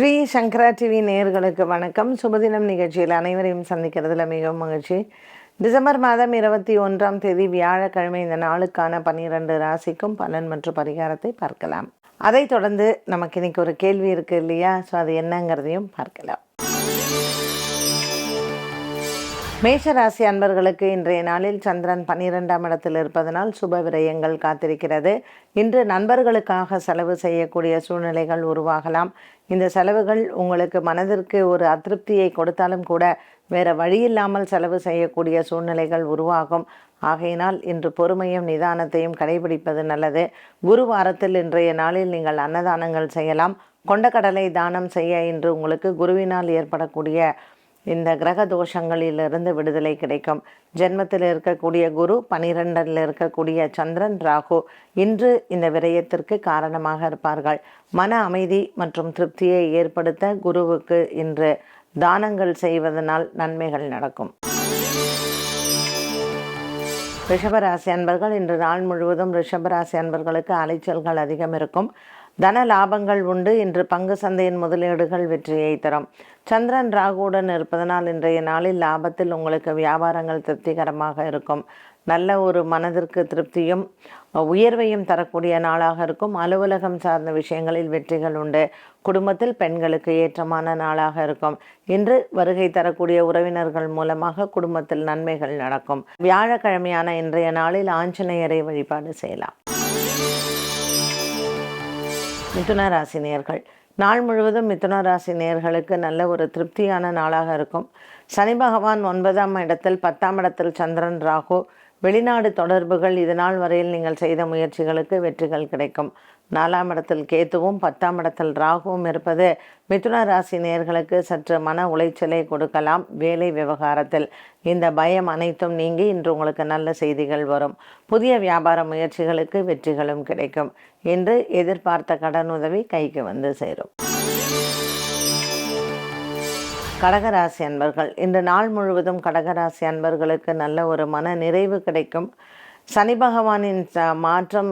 ஸ்ரீ சங்கரா TV நேயர்களுக்கு வணக்கம். சுபதினம் நிகழ்ச்சியில் அனைவரையும் சந்திக்கிறதுல மிகவும் மகிழ்ச்சி. டிசம்பர் மாதம் இருபத்தி ஒன்றாம் தேதி வியாழக்கிழமை இந்த நாளுக்கான பன்னிரண்டு ராசிக்கும் பலன் மற்றும் பரிகாரத்தை பார்க்கலாம். அதைத் தொடர்ந்து நமக்கு இன்னைக்கு ஒரு கேள்வி இருக்கு இல்லையா? ஸோ அது என்னங்கிறதையும் பார்க்கலாம். மேஷராசி அன்பர்களுக்கு இன்றைய நாளில் சந்திரன் பன்னிரெண்டாம் இடத்தில் இருப்பதனால் சுப விரயங்கள் காத்திருக்கிறது. இன்று நண்பர்களுக்காக செலவு செய்யக்கூடிய சூழ்நிலைகள் உருவாகலாம். இந்த செலவுகள் உங்களுக்கு மனதிற்கு ஒரு அதிருப்தியை கொடுத்தாலும் கூட வேற வழியில்லாமல் செலவு செய்யக்கூடிய சூழ்நிலைகள் உருவாகும். ஆகையினால் இன்று பொறுமையும் நிதானத்தையும் கடைபிடிப்பது நல்லது. குரு வாரத்தில் இன்றைய நாளில் நீங்கள் அன்னதானங்கள் செய்யலாம். கொண்டக்கடலை தானம் செய்ய இன்று உங்களுக்கு குருவினால் ஏற்படக்கூடிய இந்த கிரக தோஷங்களிலிருந்து விடுதலை கிடைக்கும். ஜென்மத்தில் இருக்கக்கூடிய குரு பனிரெண்டில் இருக்கக்கூடிய சந்திரன் ராகு இன்று இந்த விரயத்திற்கு காரணமாக இருப்பார்கள். மன அமைதி மற்றும் திருப்தியை ஏற்படுத்த குருவுக்கு இன்று தானங்கள் செய்வதனால் நன்மைகள் நடக்கும். ரிஷபராசி அன்பர்கள் இன்று நாள் முழுவதும் ரிஷபராசி அன்பர்களுக்கு அலைச்சல்கள் அதிகம் இருக்கும் தன லாபங்கள் உண்டு. இன்று பங்கு சந்தையின் முதலீடுகள் வெற்றியை தரும். சந்திரன் ராகுவுடன் இருப்பதனால் இன்றைய நாளில் லாபத்தில் உங்களுக்கு வியாபாரங்கள் திருப்திகரமாக இருக்கும். நல்ல ஒரு மனதிற்கு திருப்தியும் உயர்வையும் தரக்கூடிய நாளாக இருக்கும். அலுவலகம் சார்ந்த விஷயங்களில் வெற்றிகள் உண்டு. குடும்பத்தில் பெண்களுக்கு ஏற்றமான நாளாக இருக்கும். இன்று வருகை தரக்கூடிய உறவினர்கள் மூலமாக குடும்பத்தில் நன்மைகள் நடக்கும். வியாழக்கிழமையான இன்றைய நாளில் ஆஞ்சநேயரை வழிபாடு செய்யலாம். மிதுன ராசி நேர்கள் நாள் முழுவதும் மிதுன ராசி நேர்களுக்கு நல்ல ஒரு திருப்தியான நாளாக இருக்கும். சனி பகவான் ஒன்பதாம் இடத்தில் பத்தாம் இடத்தில் சந்திரன் ராகு வெளிநாடு தொடர்புகள் இதனால் வரையில் நீங்கள் செய்த முயற்சிகளுக்கு வெற்றிகள் கிடைக்கும். நாலாம் இடத்தில் கேத்துவும் பத்தாம் இடத்தில் ராகுவும் இருப்பது மிதுன ராசி நேர்களுக்கு சற்று மன உளைச்சலை கொடுக்கலாம் வேலை விவகாரத்தில். இந்த பயம் அனைத்தும் நீங்கி இன்று உங்களுக்கு நல்ல செய்திகள் வரும். புதிய வியாபார முயற்சிகளுக்கு வெற்றிகளும் கிடைக்கும். இன்று எதிர்பார்த்த கடன் உதவி கைக்கு வந்து சேரும். கடகராசி அன்பர்கள் இன்று நாள் முழுவதும் கடகராசி அன்பர்களுக்கு நல்ல ஒரு மன நிறைவு கிடைக்கும். சனி பகவானின் மாற்றம்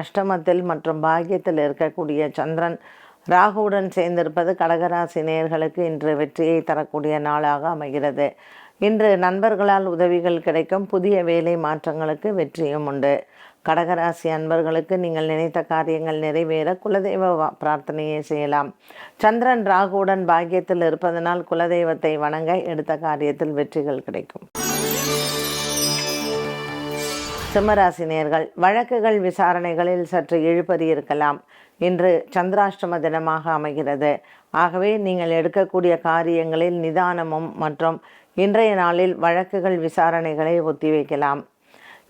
அஷ்டமத்தில் மற்றும் பாகியத்தில் இருக்கக்கூடிய சந்திரன் ராகுவுடன் சேர்ந்திருப்பது கடகராசி நேயர்களுக்கு இன்று வெற்றியை தரக்கூடிய நாளாக அமைகிறது. இன்று நண்பர்களால் உதவிகள் கிடைக்கும் புதிய வேலை மாற்றங்களுக்கு வெற்றியும் உண்டு. கடகராசி அன்பர்களுக்கு நீங்கள் நினைத்த காரியங்கள் நிறைவேற குலதெய்வ பிரார்த்தனையை செய்யலாம். சந்திரன் ராகுவுடன் பாக்கியத்தில் இருப்பதனால் குலதெய்வத்தை வணங்க எடுத்த காரியத்தில் வெற்றிகள் கிடைக்கும். சிம்மராசினியர்கள் வழக்குகள் விசாரணைகளில் சற்று இழுபறி இருக்கலாம். இன்று சந்திராஷ்டம தினமாக அமைகிறது. ஆகவே நீங்கள் எடுக்கக்கூடிய காரியங்களில் நிதானமும் மற்றும் இன்றைய நாளில் வழக்குகள் விசாரணைகளை ஒத்திவைக்கலாம்.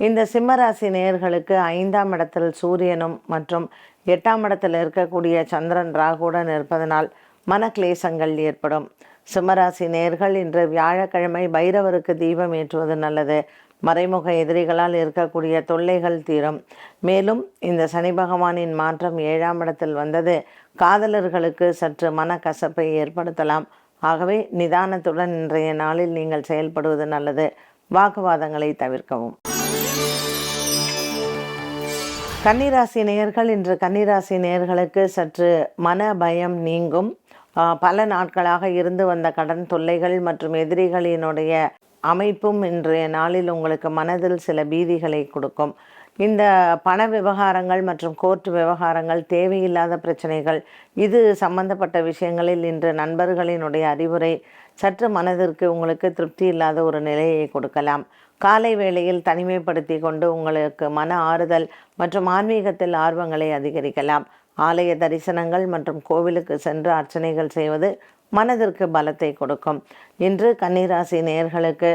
இந்த சிம்மராசி நேயர்களுக்கு ஐந்தாம் இடத்தில் சூரியனும் மற்றும் எட்டாம் இடத்தில் இருக்கக்கூடிய சந்திரன் ராகுடன் இருப்பதனால் மனக்லேசங்கள் ஏற்படும். சிம்மராசி நேயர்கள் இன்று வியாழக்கிழமை பைரவருக்கு தீபம் ஏற்றுவது நல்லது. மறைமுக எதிரிகளால் இருக்கக்கூடிய தொல்லைகள் தீரும். மேலும் இந்த சனி பகவானின் மாற்றம் ஏழாம் இடத்தில் வந்தது. காதலர்களுக்கு சற்று மனக்கசப்பை ஏற்படுத்தலாம். ஆகவே நிதானத்துடன் இன்றைய நாளில் நீங்கள் செயல்படுவது நல்லது. வாக்குவாதங்களை தவிர்க்கவும். கன்னிராசி நேயர்கள் இன்று கன்னிராசி நேயர்களுக்கு சற்று மன பயம் நீங்கும். பல நாட்களாக இருந்து வந்த கடன் தொல்லைகள் மற்றும் எதிரிகளினுடைய அமைப்பும் இன்றைய நாளில் உங்களுக்கு மனதில் சில பீதிகளை கொடுக்கும். இந்த பண விவகாரங்கள் மற்றும் கோர்ட் விவகாரங்கள் தேவையில்லாத பிரச்சனைகள் இது சம்பந்தப்பட்ட விஷயங்களில் இன்று நண்பர்களினுடைய அறிவுரை சற்று மனதிற்கு உங்களுக்கு திருப்தி இல்லாத ஒரு நிலையை கொடுக்கலாம். காலை வேளையில் தனிமைப்படுத்தி கொண்டு உங்களுக்கு மன ஆறுதல் மற்றும் ஆன்மீகத்தில் ஆர்வங்களை அதிகரிக்கலாம். ஆலய தரிசனங்கள் மற்றும் கோவிலுக்கு சென்று அர்ச்சனைகள் செய்வது மனதிற்கு பலத்தை கொடுக்கும். இன்று கன்னிராசி நேர்களுக்கு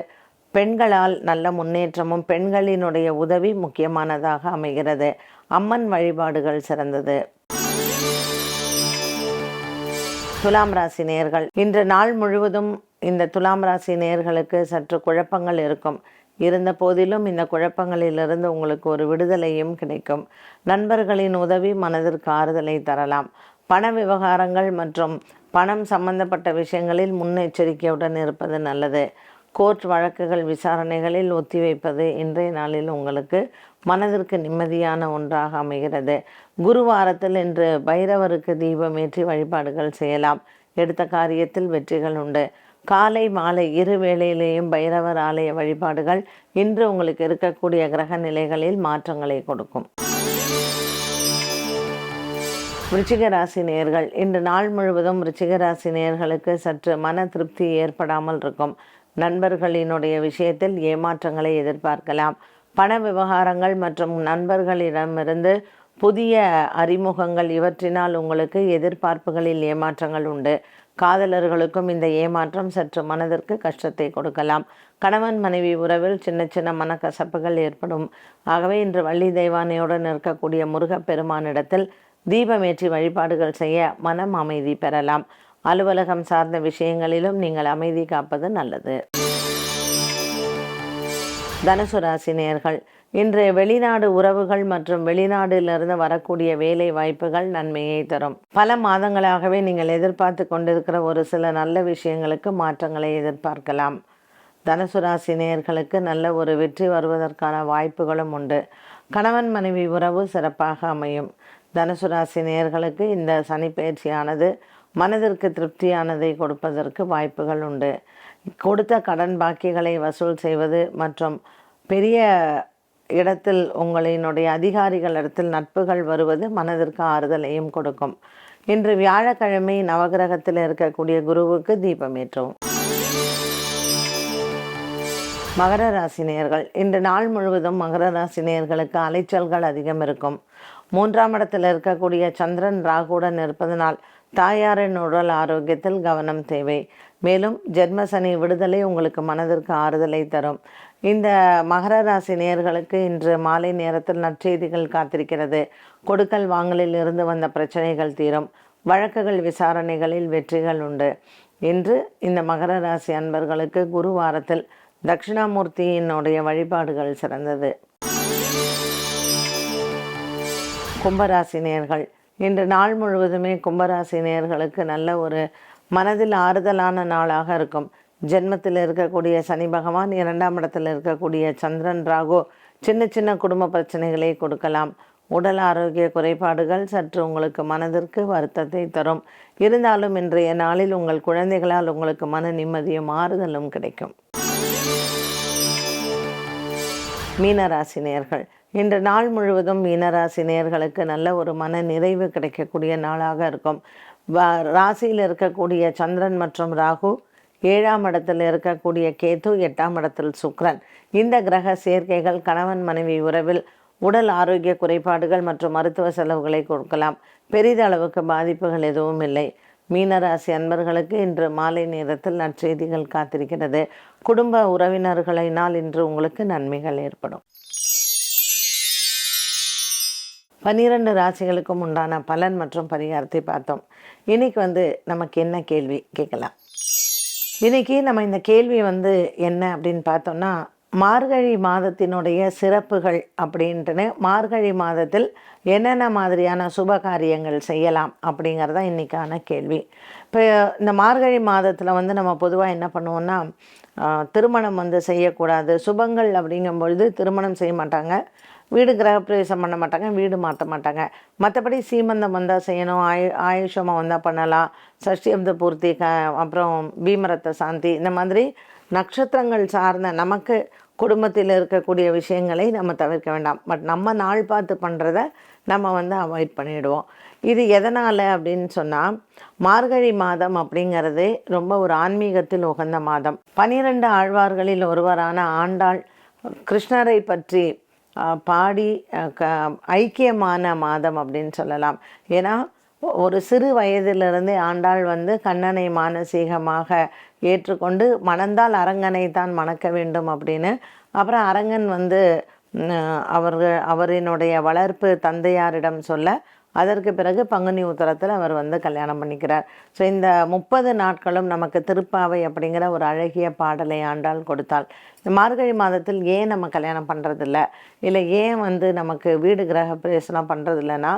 பெண்களால் நல்ல முன்னேற்றமும் பெண்களினுடைய உதவி முக்கியமானதாக அமைகிறது. அம்மன் வழிபாடுகள் சிறந்தது. துலாம் ராசி நேர்கள். இன்று நாள் முழுவதும் இந்த துலாம் ராசி நேர்களுக்கு சற்று குழப்பங்கள் இருக்கும். இருந்த போதிலும் இந்த குழப்பங்களிலிருந்து உங்களுக்கு ஒரு விடுதலையும் கிடைக்கும். நண்பர்களின் உதவி மனதிற்கு ஆறுதலை தரலாம். பண விவகாரங்கள் மற்றும் பணம் சம்பந்தப்பட்ட விஷயங்களில் முன்னெச்சரிக்கையுடன் இருப்பது நல்லது. கோர்ட் வழக்குகள் விசாரணைகளில் ஒத்திவைப்பது இன்றைய நாளில் உங்களுக்கு மனதிற்கு நிம்மதியான ஒன்றாக அமைகிறது. குருவாரத்தில் இன்று பைரவருக்கு தீபம் ஏற்றி வழிபாடுகள் செய்யலாம். எடுத்த காரியத்தில் வெற்றிகள் உண்டு. காலை மாலை இரு வேளையிலேயும் பைரவர் ஆலய வழிபாடுகள் இன்று உங்களுக்கு இருக்கக்கூடிய கிரக நிலைகளில் மாற்றங்களை கொடுக்கும். விருச்சிக ராசி நேர்கள் இன்று நாள் முழுவதும் விருச்சிக ராசி நேர்களுக்கு சற்று மன திருப்தி ஏற்படாமல் இருக்கும். நண்பர்களினுடைய விஷயத்தில் ஏமாற்றங்களை எதிர்பார்க்கலாம். பண விவகாரங்கள் மற்றும் நண்பர்களிடமிருந்து புதிய அறிமுகங்கள் இவற்றினால் உங்களுக்கு எதிர்பார்ப்புகளில் ஏமாற்றங்கள் உண்டு. காதலர்களுக்கும் இந்த ஏமாற்றம் சற்று மனதிற்கு கஷ்டத்தை கொடுக்கலாம். கணவன் மனைவி உறவில் சின்ன சின்ன மனக்கசப்புகள் ஏற்படும். ஆகவே இன்று வள்ளி தெய்வானையுடன் இருக்கக்கூடிய முருகப்பெருமானிடத்தில் தீபமேற்றி வழிபாடுகள் செய்ய மனம் அமைதி பெறலாம். அலுவலகம் சார்ந்த விஷயங்களிலும் நீங்கள் அமைதி காப்பது நல்லது. தனுசு ராசி இன்று வெளிநாடு உறவுகள் மற்றும் வெளிநாட்டிலிருந்து வரக்கூடிய வேலை வாய்ப்புகள் நன்மையை தரும். பல மாதங்களாகவே நீங்கள் எதிர்பார்த்து கொண்டிருக்கிற ஒரு சில நல்ல விஷயங்களுக்கு மாற்றங்களை எதிர்பார்க்கலாம். தனுசு ராசி நேயர்களுக்கு நல்ல ஒரு வெற்றி வருவதற்கான வாய்ப்புகளும் உண்டு. கணவன் மனைவி உறவு சிறப்பாக அமையும். தனுசு ராசி நேயர்களுக்கு இந்த சனிப்பயிற்சியானது மனதிற்கு திருப்தியானதை கொடுப்பதற்கு வாய்ப்புகள் உண்டு. கொடுத்த கடன் பாக்கிகளை வசூல் செய்வது மற்றும் பெரிய இடத்தில் உங்களினுடைய அதிகாரிகளிடத்தில் நட்புகள் வருவது மனதிற்கு ஆறுதலையும் கொடுக்கும். இன்று வியாழக்கிழமை நவகிரகத்தில் இருக்கக்கூடிய குருவுக்கு தீபம் ஏற்றவும். மகர ராசினியர்கள் இன்று நாள் முழுவதும் மகர ராசினியர்களுக்கு அலைச்சல்கள் அதிகம் இருக்கும். மூன்றாம் இடத்தில் இருக்கக்கூடிய சந்திரன் ராகுடன் இருப்பதனால் தாயாரின் உடல் ஆரோக்கியத்தில் கவனம் தேவை. மேலும் ஜென்மசனி விடுதலை உங்களுக்கு மனதிற்கு ஆறுதலை தரும். இந்த மகர ராசி நேர்களுக்கு இன்று மாலை நேரத்தில் நற்செய்திகள் காத்திருக்கிறது. கொடுக்கல் வாங்கலில் இருந்து வந்த பிரச்சனைகள் தீரும். வழக்குகள் விசாரணைகளில் வெற்றிகள் உண்டு. இன்று இந்த மகர ராசி அன்பர்களுக்கு குருவாரத்தில் தட்சிணாமூர்த்தியினுடைய வழிபாடுகள் சிறந்தது. கும்பராசி நேர்கள் இன்று நாள் முழுவதுமே கும்பராசி நேர்களுக்கு நல்ல ஒரு மனதில் ஆறுதலான நாளாக இருக்கும். ஜென்மத்தில் இருக்கக்கூடிய சனி பகவான் இரண்டாம் இடத்தில் இருக்கக்கூடிய சந்திரன் ராகு சின்ன சின்ன குடும்ப பிரச்சனைகளை கொடுக்கலாம். உடல் ஆரோக்கிய குறைபாடுகள் சற்று உங்களுக்கு மனதிற்கு வருத்தத்தை தரும். இருந்தாலும் இன்றைய நாளில் உங்கள் குழந்தைகளால் உங்களுக்கு மன நிம்மதியும் ஆறுதலும் கிடைக்கும். மீனராசி நேர்கள் இன்று நாள் முழுவதும் மீனராசி நேர்களுக்கு நல்ல ஒரு மன நிறைவு கிடைக்கக்கூடிய நாளாக இருக்கும். ராசியில் இருக்கக்கூடிய சந்திரன் மற்றும் ராகு ஏழாம் இடத்தில் இருக்கக்கூடிய கேது எட்டாம் இடத்தில் சுக்ரன். இந்த கிரக சேர்க்கைகள் கணவன் மனைவி உறவில் உடல் ஆரோக்கிய குறைபாடுகள் மற்றும் மருத்துவ செலவுகளை கொடுக்கலாம். பெரிதளவுக்கு பாதிப்புகள் எதுவும் இல்லை. மீனராசி அன்பர்களுக்கு இன்று மாலை நேரத்தில் நற்செய்திகள் காத்திருக்கிறது. குடும்ப உறவினர்களினால் இன்று உங்களுக்கு நன்மைகள் ஏற்படும். பன்னிரண்டு ராசிகளுக்கும் உண்டான பலன் மற்றும் பரிகாரத்தை பார்த்தோம். இன்னைக்கு வந்து நமக்கு என்ன கேள்வி கேட்கலாம்? இன்னைக்கு நம்ம இந்த கேள்வி வந்து என்ன அப்படின்னு பார்த்தோம்னா மார்கழி மாதத்தினுடைய சிறப்புகள் அப்படின்ட்டுன்னு மார்கழி மாதத்தில் என்னென்ன மாதிரியான சுப காரியங்கள் செய்யலாம் அப்படிங்கிறது தான் இன்றைக்கான கேள்வி. இப்போ இந்த மார்கழி மாதத்தில் வந்து நம்ம பொதுவாக என்ன பண்ணுவோம்னா திருமணம் வந்து செய்யக்கூடாது. சுபங்கள் அப்படிங்கும்பொழுது திருமணம் செய்ய மாட்டாங்க. வீடு கிரகப்பிரவேசம் பண்ண மாட்டாங்க வீடு மாற்ற மாட்டாங்க. மற்றபடி சீமந்தம் வந்தால் செய்யணும் ஆயு ஆயுஷமாக வந்தால் பண்ணலாம் சஷ்டியப்த பூர்த்தி க அப்புறம் பீமரத்த சாந்தி இந்த மாதிரி நட்சத்திரங்கள் சார்ந்த நமக்கு குடும்பத்தில் இருக்கக்கூடிய விஷயங்களை நம்ம தவிர்க்க வேண்டாம். பட் நம்ம நாள் பார்த்து பண்ணுறத நம்ம வந்து அவாய்ட் பண்ணிவிடுவோம் இது எதனால் அப்படின்னு சொன்னால் மார்கழி மாதம் அப்படிங்கிறது ரொம்ப ஒரு ஆன்மீகத்தில் உகந்த மாதம். பனிரெண்டு ஆழ்வார்களில் ஒருவரான ஆண்டாள் கிருஷ்ணரை பற்றி பாடி க ஐக்கியமான மாதம் அப்படின்னு சொல்லலாம். ஏன்னா ஒரு சிறு வயதிலிருந்தே ஆண்டாள் வந்து கண்ணனை மானசீகமாக ஏற்றுக்கொண்டு மணந்தால் அரங்கனை தான் மணக்க வேண்டும் அப்படின்னு. அப்புறம் அரங்கன் வந்து அவர்கள் அவரினுடைய வளர்ப்பு தந்தையாரிடம் சொல்ல அதற்கு பிறகு பங்குனி உத்தரத்தில் அவர் வந்து கல்யாணம் பண்ணிக்கிறார். ஸோ இந்த முப்பது நாட்களும் நமக்கு திருப்பாவை அப்படிங்கிற ஒரு அழகிய பாடலை ஆண்டாள் கொடுத்தாள். இந்த மார்கழி மாதத்தில் ஏன் நம்ம கல்யாணம் பண்ணுறதில்ல இல்லை ஏன் வந்து நமக்கு வீடு கிரக பிரவேசனம் பண்ணுறதில்லனா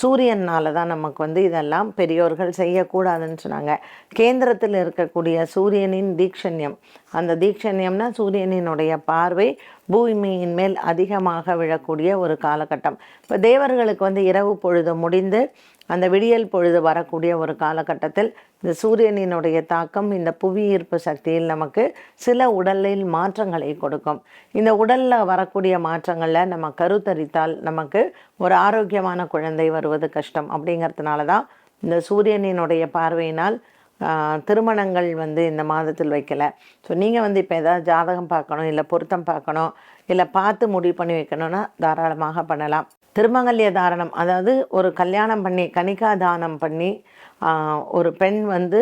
சூரியனால் தான் நமக்கு வந்து இதெல்லாம் பெரியோர்கள் செய்யக்கூடாதுன்னு சொன்னாங்க. கேந்திரத்தில் இருக்கக்கூடிய சூரியனின் தீக்ஷண்யம். அந்த தீக்ஷண்யம்னா சூரியனினுடைய பார்வை பூமியின் மேல் அதிகமாக விழக்கூடிய ஒரு காலகட்டம். இப்போ தேவர்களுக்கு வந்து இரவு பொழுது முடிந்து அந்த விடியல் பொழுது வரக்கூடிய ஒரு காலகட்டத்தில் இந்த சூரியனினுடைய தாக்கம் இந்த புவி ஈர்ப்பு சக்தியில் நமக்கு சில உடலில் மாற்றங்களை கொடுக்கும். இந்த உடலில் வரக்கூடிய மாற்றங்களில் நம்ம கருத்தரித்தால் நமக்கு ஒரு ஆரோக்கியமான குழந்தை வருவது கஷ்டம். அப்படிங்கிறதுனால தான் இந்த சூரியனினுடைய பார்வையினால் திருமணங்கள் வந்து இந்த மாதத்தில் வைக்கலை. ஸோ நீங்கள் வந்து இப்போ எதாவது ஜாதகம் பார்க்கணும் இல்லை பொருத்தம் பார்க்கணும் இல்லை பார்த்து முடிவு பண்ணி வைக்கணும்னா தாராளமாக பண்ணலாம். திருமங்கல்ய தாரணம் அதாவது ஒரு கல்யாணம் பண்ணி கணிகா தானம் பண்ணி ஒரு பெண் வந்து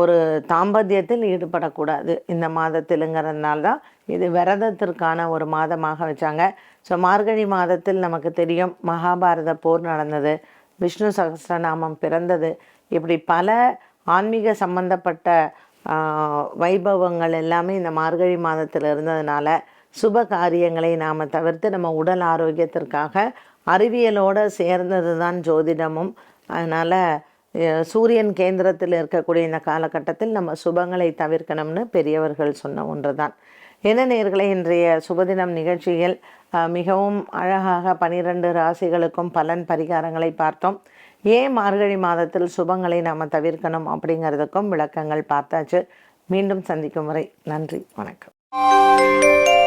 ஒரு தாம்பத்தியத்தில் ஈடுபடக்கூடாது இந்த மாதத்திலுங்கிறதுனால தான் இது விரதத்திற்கான ஒரு மாதமாக வச்சாங்க. ஸோ மார்கழி மாதத்தில் நமக்கு தெரியும் மகாபாரத போர் நடந்தது விஷ்ணு சகசிரநாமம் பிறந்தது. இப்படி பல ஆன்மீக சம்பந்தப்பட்ட வைபவங்கள் எல்லாமே இந்த மார்கழி மாதத்தில் இருந்ததுனால சுப காரியங்களை நாம் தவிர்த்து நம்ம உடல் ஆரோக்கியத்திற்காக அறிவியலோடு சேர்ந்தது தான் ஜோதிடமும். அதனால் சூரியன் கேந்திரத்தில் இருக்கக்கூடிய இந்த காலகட்டத்தில் நம்ம சுபங்களை தவிர்க்கணும்னு பெரியவர்கள் சொன்ன ஒன்று தான் என்ன நேர்களை இன்றைய சுபதினம் நிகழ்ச்சியில் மிகவும் அழகாக பனிரெண்டு ராசிகளுக்கும் பலன் பரிகாரங்களை பார்த்தோம். ஏன் மார்கழி மாதத்தில் சுபங்களை நாம் தவிர்க்கணும் அப்படிங்கிறதுக்கும் விளக்கங்கள் பார்த்தாச்சு. மீண்டும் சந்திக்கும் வரை நன்றி வணக்கம்.